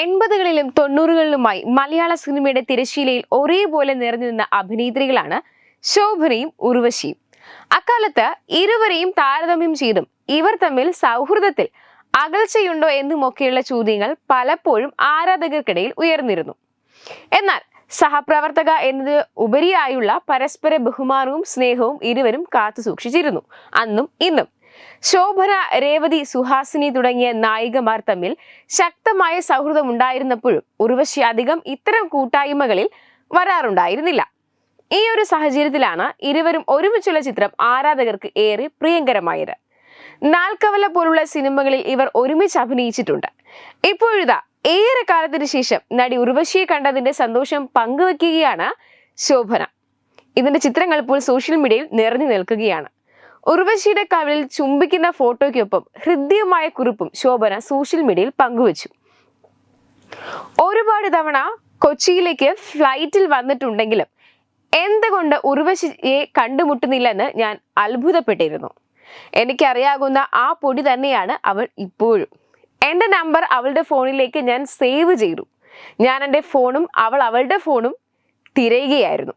എൺപതുകളിലും തൊണ്ണൂറുകളിലുമായി മലയാള സിനിമയുടെ തിരശ്ശീലയിൽ ഒരേപോലെ നിറഞ്ഞു നിന്ന അഭിനേത്രികളാണ് ശോഭനയും ഉർവശിയും. അക്കാലത്ത് ഇരുവരെയും താരതമ്യം ചെയ്തും ഇവർ തമ്മിൽ സൗഹൃദത്തിൽ അകൽച്ചയുണ്ടോ എന്നുമൊക്കെയുള്ള ചോദ്യങ്ങൾ പലപ്പോഴും ആരാധകർക്കിടയിൽ ഉയർന്നിരുന്നു. എന്നാൽ സഹപ്രവർത്തക എന്നത് ഉപരിയായുള്ള പരസ്പര ബഹുമാനവും സ്നേഹവും ഇരുവരും കാത്തു സൂക്ഷിച്ചിരുന്നു അന്നും ഇന്നും ശോഭന രേവതി സുഹാസിനി തുടങ്ങിയ നായികമാർ തമ്മിൽ ശക്തമായ സൗഹൃദം ഉണ്ടായിരുന്നപ്പോഴും ഉർവശി അധികം ഇത്തരം കൂട്ടായ്മകളിൽ വരാറുണ്ടായിരുന്നില്ല. ഈ ഒരു സാഹചര്യത്തിലാണ് ഇരുവരും ഒരുമിച്ചുള്ള ചിത്രം ആരാധകർക്ക് ഏറെ പ്രിയങ്കരമായത്. നാൽക്കവല പോലുള്ള സിനിമകളിൽ ഇവർ ഒരുമിച്ച് അഭിനയിച്ചിട്ടുണ്ട്. ഇപ്പോഴിതാ ഏറെ കാലത്തിന് ശേഷം നടി ഉർവശിയെ കണ്ടതിന്റെ സന്തോഷം പങ്കുവെക്കുകയാണ് ശോഭന. ഇതിന്റെ ചിത്രങ്ങൾ ഇപ്പോൾ സോഷ്യൽ മീഡിയയിൽ നിറഞ്ഞു നിൽക്കുകയാണ്. ഉർവശിയുടെ കവിളിൽ ചുംബിക്കുന്ന ഫോട്ടോയ്ക്കൊപ്പം ഹൃദ്യമായ കുറിപ്പും ശോഭന സോഷ്യൽ മീഡിയയിൽ പങ്കുവച്ചു. ഒരുപാട് തവണ കൊച്ചിയിലേക്ക് ഫ്ലൈറ്റിൽ വന്നിട്ടുണ്ടെങ്കിലും എന്തുകൊണ്ട് ഉർവശിയെ കണ്ടുമുട്ടുന്നില്ലെന്ന് ഞാൻ അത്ഭുതപ്പെട്ടിരുന്നു. എനിക്കറിയാകുന്ന ആ പൊടി തന്നെയാണ് അവൾ ഇപ്പോഴും. എന്റെ നമ്പർ അവളുടെ ഫോണിലേക്ക് ഞാൻ സേവ് ചെയ്തു. ഞാൻ എന്റെ ഫോണും അവൾ അവളുടെ ഫോണും തിരയുകയായിരുന്നു.